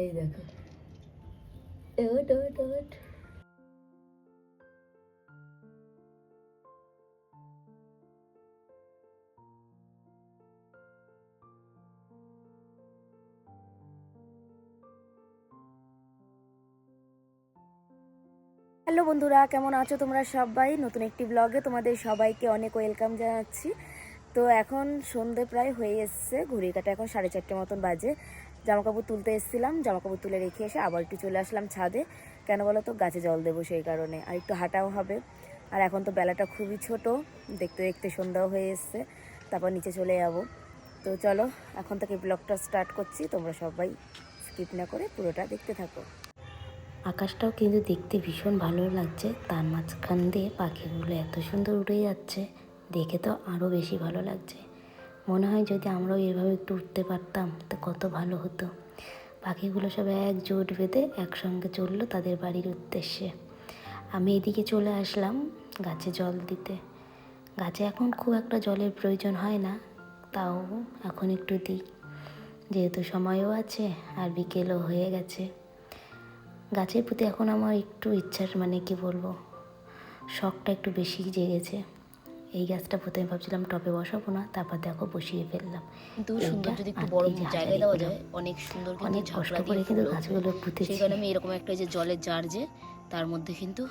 এই দেখো। হ্যালো বন্ধুরা, কেমন আছো তোমরা সবাই? নতুন একটি ব্লগে তোমাদের সবাইকে অনেক ওয়েলকাম জানাচ্ছি। তো এখন সন্ধে প্রায় হয়ে এসছে, ঘড়ির কাটা এখন সাড়ে চারটে মতন বাজে। জামা কাপড় তুলতে এসেছিলাম জামা কাপড় তুলে রেখে এসে আবার একটু চলে আসলাম ছাদে। কেন বলো তো, গাছে জল দেবো সেই কারণে, আর একটু হাঁটাও হবে। আর এখন তো বেলাটা খুবই ছোট, দেখতে দেখতে সন্ধ্যাও হয়ে এসছে, তারপর নিচে চলে যাব। তো চলো, এখন থেকে ব্লগটা স্টার্ট করছি, তোমরা সবাই স্কিপ না করে পুরোটা দেখতে থাকো। আকাশটাও কিন্তু দেখতে ভীষণ ভালো লাগছে, তার মাঝখান দিয়ে পাখিগুলো এত সুন্দর উড়ে যাচ্ছে, দেখে তো আরও বেশি ভালো লাগছে। মনে হয় যদি আমরাও এভাবে একটু উঠতে পারতাম, তো কত ভালো হতো। পাখিগুলো সব এক জোট বেঁধে একসঙ্গে চলল তাদের বাড়ির উদ্দেশ্যে। আমি এদিকে চলে আসলাম গাছে জল দিতে। গাছে এখন খুব একটা জলের প্রয়োজন হয় না, তাও এখন একটু দিই। যেহেতু সময়ও আছে আর বিকেলও হয়ে গেছে। গাছের প্রতি এখন আমার একটু ইচ্ছার মানে কি বলব, শখটা একটু বেশি জেগেছে। এই গাছটা প্রথমে ভাবছিলাম টবে বসাবো না তারপর দেখো বসিয়ে ফেললাম। কিন্তু সুন্দর যদি একটু বড় জায়গায় দেওয়া যায় অনেক সুন্দর কিন্তু ঝাঁকড়া দিয়ে কিন্তু গাছগুলো পুঁতেছি। সেই কারণে আমি এরকম একটা যে জলের জার যে তার মধ্যে কিন্তু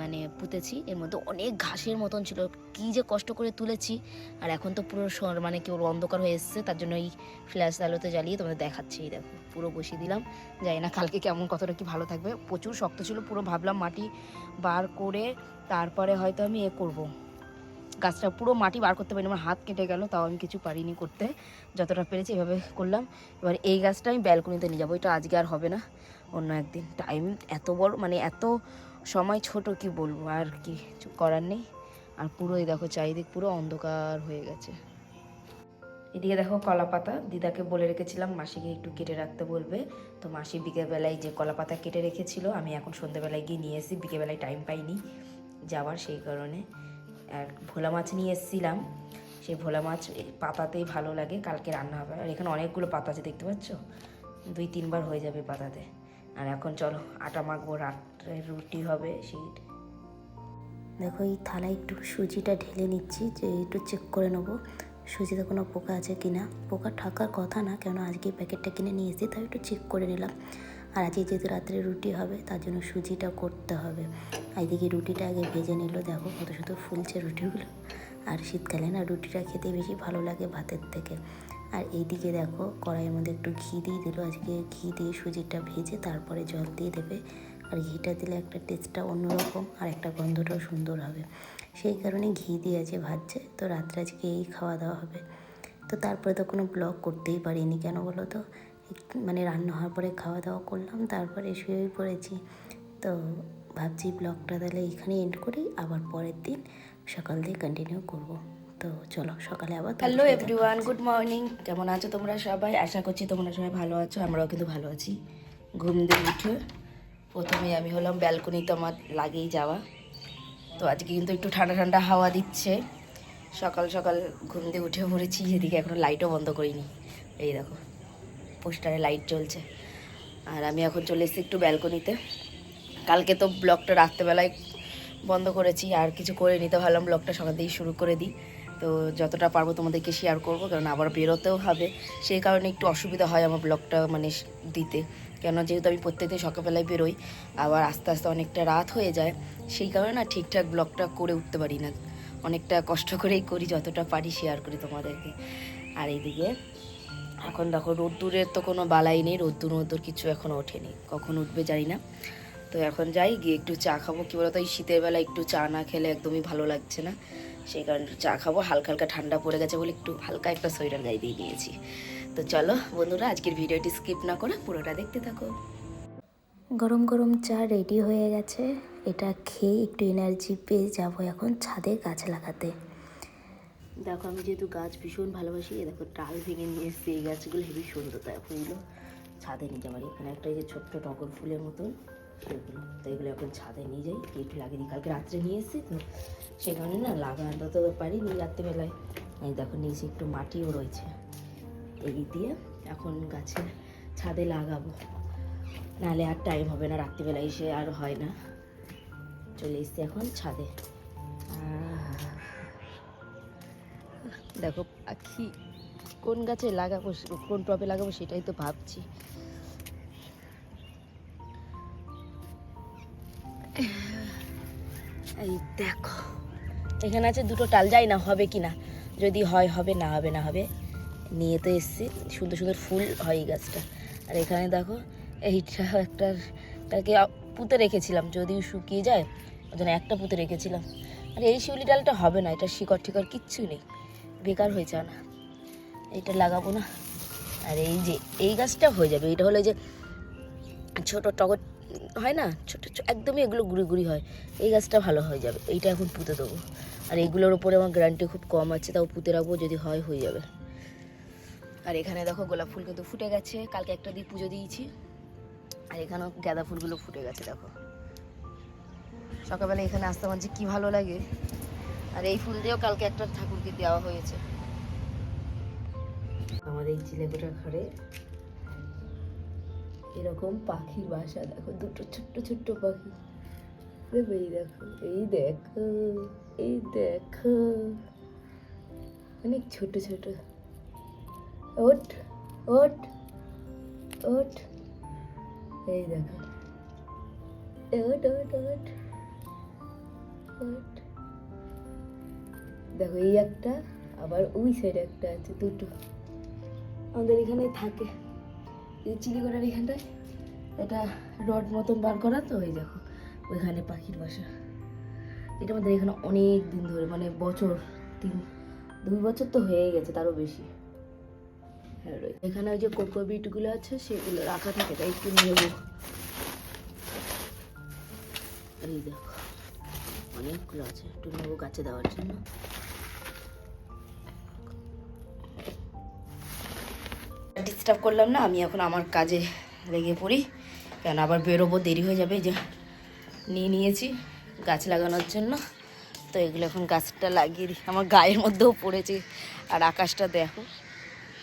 মানে পুঁতেছি। এর মধ্যে অনেক ঘাসের মতন ছিল। কি যে কষ্ট করে তুলেছি। আর এখন তো পুরো মানে কেউ অন্ধকার হয়ে এসছে। তার জন্য এই ফ্ল্যাশ আলোতে জ্বালিয়ে তোমাদের দেখাচ্ছি। এই দেখো পুরো বসিয়ে দিলাম। জানি না কালকে কেমন কতটা কি ভালো থাকবে। প্রচুর শক্ত ছিল পুরো ভাবলাম মাটি বার করে তারপরে হয়তো আমি এ করব। গাছটা পুরো মাটি বার করতে পারিনি, আমার হাত কেটে গেল, তাও আমি কিছু পারিনি করতে। যতটা পেরেছি এভাবে করলাম। এবার এই গাছটা আমি ব্যালকনিতে নিয়ে যাব, এটা আজকে আর হবে না, অন্য একদিন। টাইম এত বড় মানে এত সময় ছোট, কি বলব, আর কি করার নেই। আর পুরোই দেখো, চারিদিক পুরো অন্ধকার হয়ে গেছে। এদিকে দেখো কলা পাতা, দিদাকে বলে রেখেছিলাম, মাসিকে একটু কেটে রাখতে বলবে। তো মাসি বিকেলবেলায় যে কলা পাতা কেটে রেখেছিল, আমি এখন সন্ধ্যেবেলায় গিয়ে নিয়ে এসেছি, বিকেলবেলায় টাইম পাইনি যাওয়ার সেই কারণে। আর ভোলা মাছ নিয়ে এসেছিলাম। সেই ভোলা মাছ পাতাতেই ভালো লাগে, কালকে রান্না হবে। আর এখানে অনেকগুলো পাতা আছে, দেখতে পাচ্ছ? দুই তিনবার হয়ে যাবে পাতাতে। আর এখন চলো, আটা মাখবো, রাত্রে রুটি হবে, সেই। দেখো, এই থালায় একটু সুজিটা ঢেলে নিচ্ছি, যে একটু চেক করে নেব, সুজিতে কোনো পোকা আছে কি না পোকা থাকার কথা না কেন আজকে প্যাকেটটা কিনে নিয়ে এসেছি, তাই একটু চেক করে নিলাম। আর আজকে যেহেতু রাত্রে রুটি হবে, তার জন্য সুজিটা করতে হবে। এদিকে রুটিটা আগে ভেজে নিল, দেখো কত সুন্দর ফুলছে রুটিগুলো। আর শীতকালে না রুটিটা খেতে বেশি ভালো লাগে ভাতের থেকে। আর এইদিকে দেখো কড়াইয়ের মধ্যে একটু ঘি দিয়ে দিল, আজকে ঘি দিয়ে সুজিটা ভেজে তারপরে জল দিয়ে দেবে। আর ঘিটা দিলে একটা টেস্টটা অন্যরকম আর একটা গন্ধটাও সুন্দর হবে। সেই কারণে ঘি দিয়ে আজকে ভাজছে, তো রাত্রে আজকে এই খাওয়া দাওয়া হবে। তো তারপরে তো কোনো ব্লগ করতেই পারিনি কেন বলো তো? মানে রান্না হওয়ার পরে খাওয়া দাওয়া করলাম তারপরে শুয়েই পড়েছি। তো ভাবছি ব্লগটা তাহলে এখানে এন্ড করি আবার পরের দিন সকাল দিয়ে কন্টিনিউ করব। তো চলো সকালে আবার হ্যালো এভরিওয়ান গুড মর্নিং কেমন আছো তোমরা সবাই? আশা করছি তোমরা সবাই ভালো আছো আমরাও কিন্তু ভালো আছি। ঘুম দিয়ে উঠে প্রথমে আমি হলাম ব্যালকনিতে আমার লাগেই যাওয়া। তো আজকে কিন্তু একটু ঠান্ডা ঠান্ডা হাওয়া দিচ্ছে। সকাল সকাল ঘুম দিয়ে উঠে পড়েছি এদিকে এখনও লাইটও বন্ধ করিনি। এই দেখো। পোস্টারে লাইট জ্বলছে। আর আমি এখন চলে এসেছি একটু ব্যালকনিতে। কালকে তো ব্লগটা রাত্রেবেলায় বন্ধ করেছি, আর কিছু করে নিতে ভাবলাম ব্লগটা সকাল দিয়েই শুরু করে দিই। তো যতটা পারব তোমাদেরকে শেয়ার করব, কারণ আবার বেরোতেও হবে। সেই কারণে একটু অসুবিধা হয় আমার ব্লগটা মানে দিতে। কেন যেহেতু আমি প্রত্যেকদিন সকালবেলায় বেরোই, আবার আস্তে আস্তে অনেকটা রাত হয়ে যায়, সেই কারণে না ঠিকঠাক ব্লগটা করে উঠতে পারি না। অনেকটা কষ্ট করেই করি, যতটা পারি শেয়ার করি তোমাদেরকে। আর এইদিকে এখন দেখো, রোদ্দুরের তো কোনো বালাই নেই, রোদ্দুর মদ্দুর কিছু এখনও ওঠেনি। কখন উঠবে জানি না। তো এখন যাই, গিয়ে একটু চা খাব। কী বলতো, এই শীতের বেলা একটু চা না খেলে একদমই ভালো লাগছে না। সেই কারণে চা খাব। হালকা হালকা ঠান্ডা পড়ে গেছে বলে একটু হালকা একটা সোয়েটার গায়ে দিয়ে দিয়েছি। তো চলো বন্ধুরা, আজকের ভিডিওটি স্কিপ না করে পুরোটা দেখতে থাকো। গরম গরম চা রেডি হয়ে গেছে। এটা খেয়ে একটু এনার্জি পেয়ে যাব এখন ছাদে গাছ লাগাতে। দেখো আমি যেহেতু গাছ ভীষণ ভালোবাসি এই দেখো ডাল ভেঙে নিয়ে এসছি এই গাছগুলো হেবি সুন্দর তাই ফুলগুলো ছাদে নিয়ে যাবার এখানে একটা এই যে ছোট্ট টগর ফুলের মতন সেগুলো। তো এগুলো এখন ছাদে নিয়ে যাই একটু লাগিয়ে দিই। কালকে রাত্রে নিয়ে এসেছি তো সেই কারণে না লাগানো তো পারিনি রাত্রিবেলায়। এই দেখো নিচে একটু মাটিও রয়েছে। এই দিয়ে এখন গাছে ছাদে লাগাবো। নাহলে আর টাইম হবে না রাত্রিবেলায় এসে আর হয় না। চলে এসছি এখন ছাদে। আহ, দেখো, পাখি কোন গাছে লাগাবো কোন টবে লাগাবো সেটাই তো ভাবছি। এই দেখো, এখানে আছে দুটো টাল যাই না হবে কি না যদি হয়, হবে, না হবে না হবে, নিয়ে তো এসছি। সুন্দর সুন্দর ফুল হয় এই গাছটা। আর এখানে দেখো, এইটা একটা, তাকে পুঁতে রেখেছিলাম। যদি শুকিয়ে যায়, ওই জন্য একটা পুঁতে রেখেছিলাম। আর এই শিউলি ডালটা হবে না, এটা শিকড় টিকড় কিচ্ছু নেই। বেকার হয়ে যায় না। এইটা লাগাবো না। আর এই যে, এই গাছটা হয়ে যাবে। এটা হলো যে ছোট টগর, হয় না? ছোট একদমই এগুলো গুড়ি গুড়ি হয়। এই গাছটা ভালো হয়ে যাবে। এইটা এখন পুঁতে দেবো। আর এইগুলোর উপরে আমার গ্যারান্টি খুব কম আছে। তাও পুঁতে রাখব যদি হয়, হয়ে যাবে। আর এখানে দেখো গোলাপ ফুল কিন্তু ফুটে গেছে। কালকে একটা দিয়ে পুজো দিয়েছি। আর এখানেও গাঁদা ফুলগুলো ফুটে গেছে, দেখো। সকালবেলা এখানে আসতে আমার যে কী ভালো লাগে। আর এই ফুল দিয়েও কালকে একটা ঠাকুরকে দেওয়া হয়েছে। আমাদের এই চিলেকোটার ঘরে এরকম পাখির বাসা, দেখো দুটো ছোট্ট ছোট্ট পাখি। দেখো, এই দেখো এই দেখো এই দেখো। অনেক ছোট ছোট। ওট ওট ওট এই দেখো ওট ওট ওট ওট দেখো, এই একটা, আবার ওই সাইডে একটা আছে, দুটো। আমাদের এখানে থাকে। এই চিলিকোটার এখানটায়, এটা রড মতন বার করা, তো ওই দেখো, ওইখানে পাখির বাসা। এটা আমাদের এখানে অনেক দিন ধরে মানে বছর, তিন, দুই বছর তো হয়ে গেছে, তারও বেশি। হ্যাঁ। এখানে ওই যে কোকো বিটগুলো আছে, সেগুলো রাখা থাকে, তাই একটু নেব। এই দেখো, অনেকগুলো আছে, একটু নেব গাছে দেওয়ার জন্য। ডিস্টার্ব করলাম না, আমি এখন আমার কাজে লেগে পড়ি। কেন আবার বেরোবো, দেরি হয়ে যাবে যে নিয়ে নিয়েছি গাছ লাগানোর জন্য। তো এগুলো এখন গাছটা লাগিয়ে দিই। আমার গায়ের মধ্যেও পড়েছে আর আকাশটা দেখো।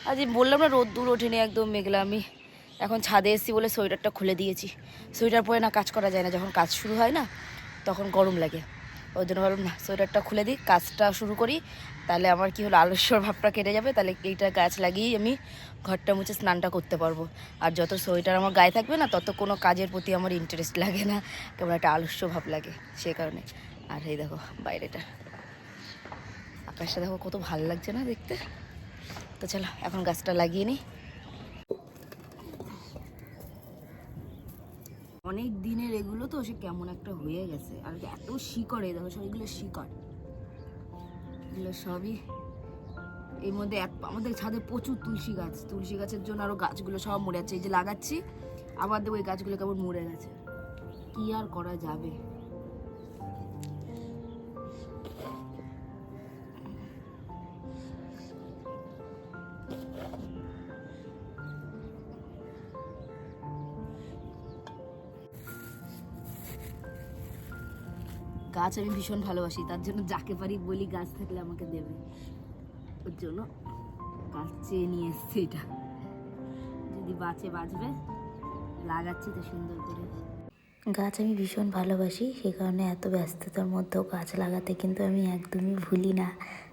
আজ বললাম না, রোদ্দুর ওঠেনি একদম মেঘলা। আমি এখন ছাদে এসেছি বলে সোয়েটারটা খুলে দিয়েছি। সোয়েটার পরে না কাজ করা যায় না, যখন কাজ শুরু হয় না, তখন গরম লাগে। ওই জন্য ভাবলাম, না, সোয়েটারটা খুলে দিই, কাজটা শুরু করি। তাহলে আমার কি হলো, আলস্যর ভাবটা কেটে যাবে, তাহলে এইটা গাছ লাগিয়েই আমি ঘরটা মুছে স্নানটা করতে পারব। আর যত সোয়েটার আমার গায়ে থাকবে না, তত কোনো কাজের প্রতি আমার ইন্টারেস্ট লাগে না কেমন একটা আলস্য ভাব লাগে সে কারণে। আর এই দেখো, বাইরেটা। আকাশটা দেখো কত ভালো লাগছে না দেখতে। তো চলো, এখন গাছটা লাগিয়ে নিই। অনেক দিনের এগুলো তো সে কেমন একটা হয়ে গেছে। আর এত শিকড় দেখো সব এগুলো শিকড়। এগুলো সবই এর মধ্যে এক আমাদের ছাদে প্রচুর তুলসী গাছ। তুলসী গাছের জন্য আরও গাছগুলো সব মরে যাচ্ছে এই যে লাগাচ্ছি, আবার দেখো এই গাছগুলো কেমন মরে গেছে। কি আর করা যাবে? গাছ আমি ভীষণ ভালোবাসি, তার জন্য যাকে পারি বলি গাছ থাকলে আমাকে দেবে। ওর জন্য গাছ চেয়ে নিয়ে এসছি এটা। যদি বাঁচে বাঁচবে, লাগাচ্ছি তো সুন্দর করে। গাছ আমি ভীষণ ভালোবাসি সেই কারণে এত ব্যস্ততার মধ্যেও গাছ লাগাতে কিন্তু আমি একদমই ভুলি না।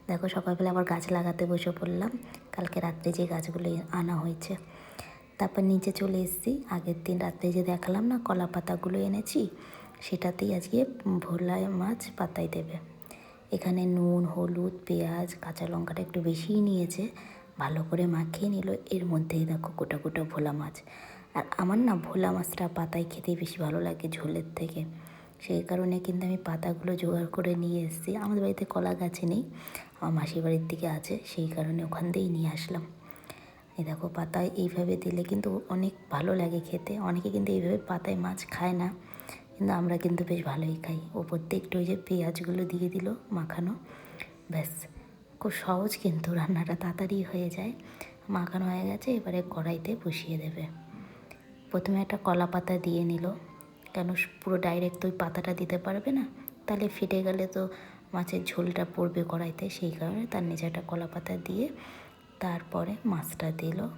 দেখো সকালবেলা আবার গাছ লাগাতে বসে পড়লাম, কালকে রাত্রে যে গাছগুলো আনা হয়েছে। তারপর নিচে চলে এসেছি, আগের দিন রাত্রে যে দেখালাম না কলা পাতাগুলো এনেছি সেটাতেই আজকে ভোলা মাছ পাতায় দেবে। এখানে নুন, হলুদ, পেঁয়াজ, কাঁচা লঙ্কাটা একটু বেশিই নিয়েছে। ভালো করে মাখিয়ে নিল। এর মধ্যেই দেখো গোটা গোটা ভোলা মাছ। আর আমার না ভোলা মাছটা পাতায় খেতে বেশি ভালো লাগে ঝোলের থেকে। সেই কারণে কিন্তু আমি পাতাগুলো জোগাড় করে নিয়ে এসেছি। আমাদের বাড়িতে কলা গাছে নেই, আমার মাসির বাড়ির দিকে আছে, সেই কারণে ওখান দিয়েই নিয়ে আসলাম। এই দেখো পাতায় এইভাবে দিলে কিন্তু অনেক ভালো লাগে খেতে। অনেকে কিন্তু এইভাবে পাতায় মাছ খায় না। আমরা কিন্তু বেশ ভালোই খাই। ওপর দিয়ে একটু ওই যে পেঁয়াজগুলো দিয়ে দিল মাখানো, ব্যাস। খুব সহজ কিন্তু রান্নাটা, তাড়াতাড়ি হয়ে যায়। মাখানো হয়ে গেছে, এবারে কড়াইতে বসিয়ে দেবে। প্রথমে একটা কলা পাতা দিয়ে নিল। কেন পুরো ডাইরেক্ট ওই পাতাটা দিতে পারবে না? তাহলে ফেটে গেলে তো মাছের ঝোলটা পড়বে কড়াইতে, সেই কারণে তার নিচে একটা কলা পাতা দিয়ে তারপরে মাছটা দিল।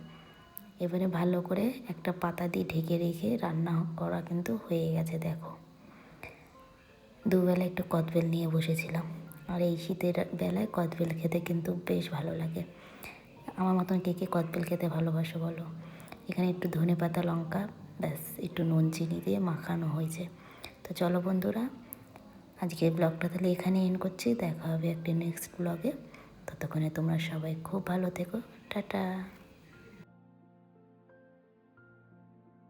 এবারে ভালো করে একটা পাতা দিয়ে ঢেকে রেখে রান্না করা কিন্তু হয়ে গেছে, দেখো। দুবেলা একটু কদবেল নিয়ে বসেছিলাম। আর এই শীতের বেলায় কদবেল খেতে কিন্তু বেশ ভালো লাগে। আমার মতন কে কে কদবেল খেতে ভালোবাসো বলো? এখানে একটু ধনে পাতা, লঙ্কা, ব্যাস, একটু নুন, চিনি দিয়ে মাখানো হয়েছে। তো চলো বন্ধুরা, আজকের ব্লগটা তাহলে এখানে এন্ড করছি। দেখা হবে একটি নেক্সট ব্লগে। ততক্ষণে তোমরা সবাই খুব ভালো থেকো। টাটা।